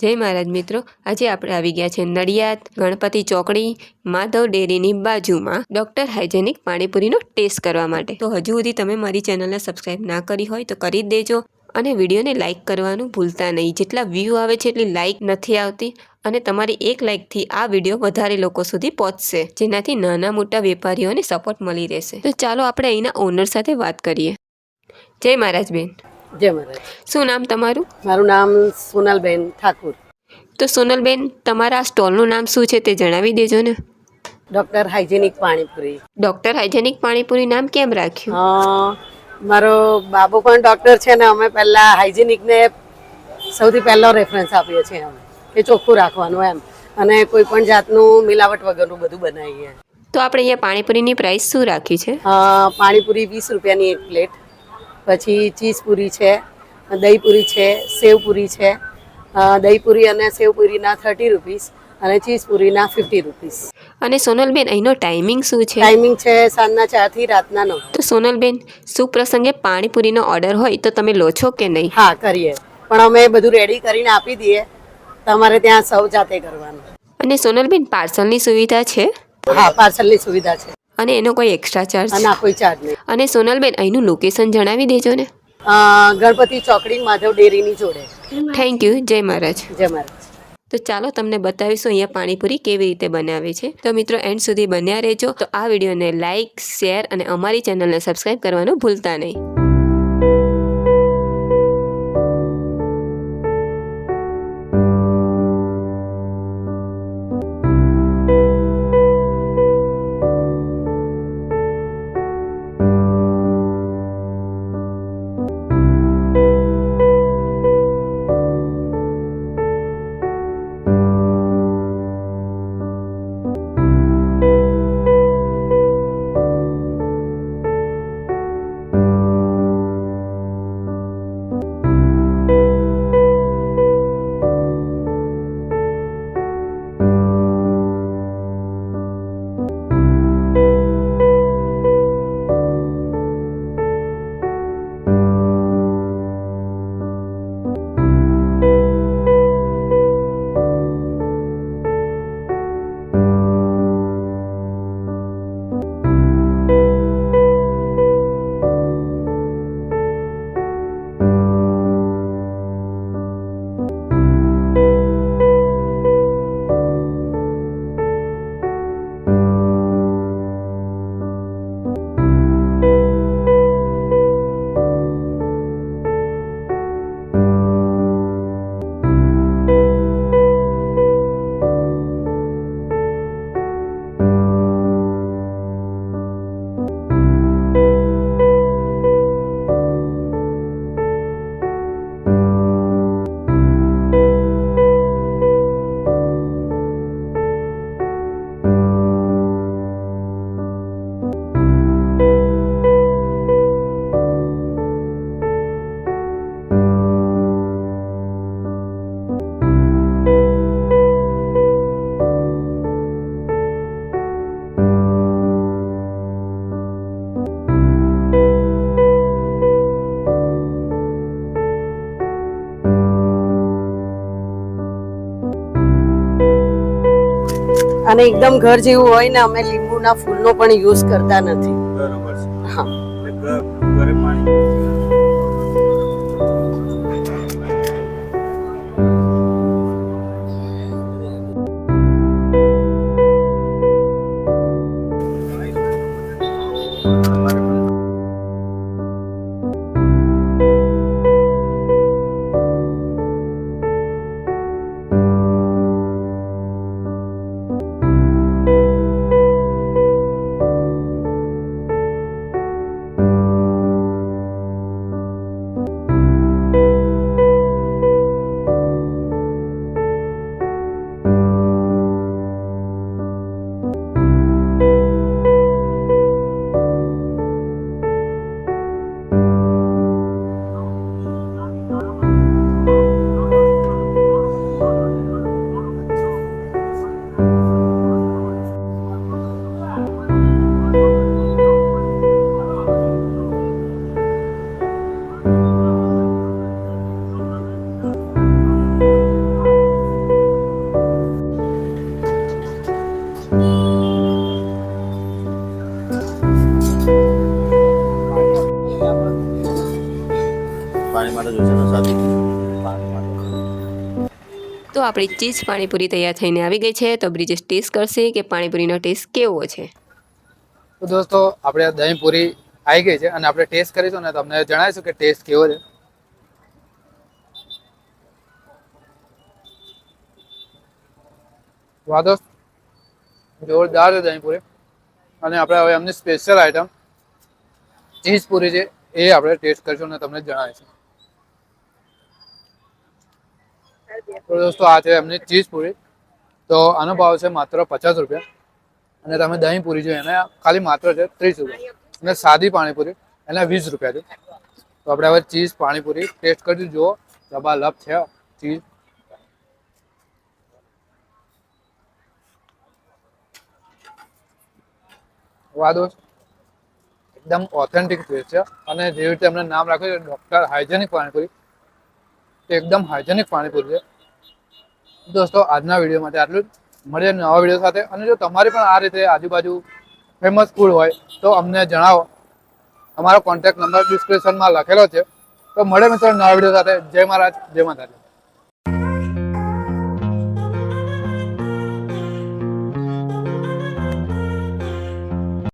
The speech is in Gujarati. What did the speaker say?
જય મહારાજ મિત્રો, આજે આપણે આવી ગયા છે નડિયાદ ગણપતિ ચોકડી માધવ ડેરીની બાજુમાં ડોક્ટર હાઇજેનિક પાણીપુરીનો ટેસ્ટ કરવા માટે. તો હજુ સુધી તમે મારી ચેનલને સબસ્ક્રાઇબ ના કરી હોય તો કરી જ દેજો અને વિડીયોને લાઇક કરવાનું ભૂલતા નહીં. જેટલા વ્યૂ આવે છે એટલી લાઇક નથી આવતી અને તમારી એક લાઇકથી આ વીડિયો વધારે લોકો સુધી પહોંચશે, જેનાથી નાના મોટા વેપારીઓને સપોર્ટ મળી રહેશે. તો ચાલો આપણે અહીંના ઓનર સાથે વાત કરીએ. જય મહારાજ બેન. જય મહારાજ. શું નામ તમારું? મારું નામ સોનલબેન ઠાકુર. તો સોનલબેન તમારા સ્ટોલનું નામ શું છે તે જણાવી દેજો ને. Doctor hygienic panipuri. Doctor hygienic panipuri નામ કેમ રાખ્યું? મારો બાબુ પણ ડૉક્ટર છે ને અમે પહેલાં હાઇજેનિકને સૌથી પહેલો રેફરન્સ આપીએ છીએ અમે કે ચોખ્ખું રાખવાનું એમ. અને કોઈ પણ જાતનું મિલાવટ વગરનું બધું બનાવીએ. તો આપણે અહીંયા પાણીપુરીની પ્રાઇસ શું રાખી છે? પાણીપુરી વીસ રૂપિયાની એક પ્લેટ પછી ચીઝ પૂરી છે દહીં પૂરી છે સેવ પૂરી છે દહીપુરી દહીં પૂરી અને સેવ પૂરીના થર્ટી રૂપીસ અને ચીઝ પૂરીના ફિફ્ટી રૂપીસ. અને સોનલબેન અહીંનો ટાઈમિંગ શું છે? ટાઈમિંગ છે સાંજના ચારથી રાતના નવ. તો સોનલબેન શું પ્રસંગે પાણીપુરીનો ઓર્ડર હોય તો તમે લો છો કે નહીં? હા કરીએ. પણ અમે બધું રેડી કરીને આપી દઈએ. તમારે ત્યાં સૌ જાતે કરવાનું. અને સોનલબેન પાર્સલની સુવિધા છે? હા પાર્સલની સુવિધા છે. અને એનો કોઈ એક્સ્ટ્રા ચાર્જ ના કોઈ ચાર્જ નહીં. અને સોનલબેન અહીંનું લોકેશન જણાવી દેજો ને. ગણપતિ ચોકડી માધવ ડેરીની જોડે. થેન્ક યુ જય મહારાજ. જય મહારાજ. તો ચાલો તમને બતાવીશું અહીંયા પાણીપુરી કેવી રીતે બનાવે છે. તો મિત્રો એન્ડ સુધી બન્યા રહેજો. તો આ વિડીયોને લાઇક શેર અને અમારી ચેનલને સબસ્ક્રાઇબ કરવાનું ભૂલતા નહીં. અને એકદમ ઘર જેવું હોય ને અમે લીંબુના ફૂલનો પણ યુઝ કરતા નથી. બરોબર છે. હા. ઘરે પાણી અ તો આપણી ચીજ પાણીપુરી તૈયાર થઈને આવી ગઈ છે તો બ્રિજેશ ટેસ્ટ કરશે કે પાણીપુરીનો ટેસ્ટ કેવો છે. તો દોસ્તો આપણે આ દહીં પૂરી આવી ગઈ છે અને આપણે ટેસ્ટ કરીશું ને તમને જણાવીશું કે ટેસ્ટ કેવો છે. વાદસ જોરદાર છે દહીંપુરી. અને આપણે હવે એમની સ્પેશિયલ આઈટમ ચીઝ પૂરી છે એ આપણે ટેસ્ટ કરીશું અને તમને જણાવીશું. તો દોસ્તો આ છે એમની ચીઝ પૂરી. તો આનો ભાવ છે માત્ર પચાસ રૂપિયા. અને તમે દહીં પૂરી જોઈએ એને ખાલી માત્ર છે ત્રીસ રૂપિયા. અને સાદી પાણીપુરી, એના વીસ રૂપિયા છે. તો આપણે હવે ચીઝ, પાણીપુરી ટેસ્ટ કરી જુઓ લબાલબ છે ચીઝ. વાદો એકદમ ઓથેન્ટિક ટેસ્ટ છે. અને જેવી રીતે એમને નામ રાખ્યું છે ડૉક્ટર હાઇજેનિક પાણીપુરી. એકદમ હાઇજેનિક પાણીપુરી છે. દોસ્તો, આજના વીડિયો માટે આટલું જ. મળીએ નવા વીડિયો સાથે. અને જો તમારી પણ આ રીતે આજુબાજુ ફેમસ ફૂડ હોય, તો અમને જણાવો. અમારો કોન્ટેક્ટ નંબર ડિસ્ક્રિપ્શનમાં લખેલો છે. તો મળે મિત્રો નવા વીડિયો સાથે. જય મહારાજ, જય માતાજી.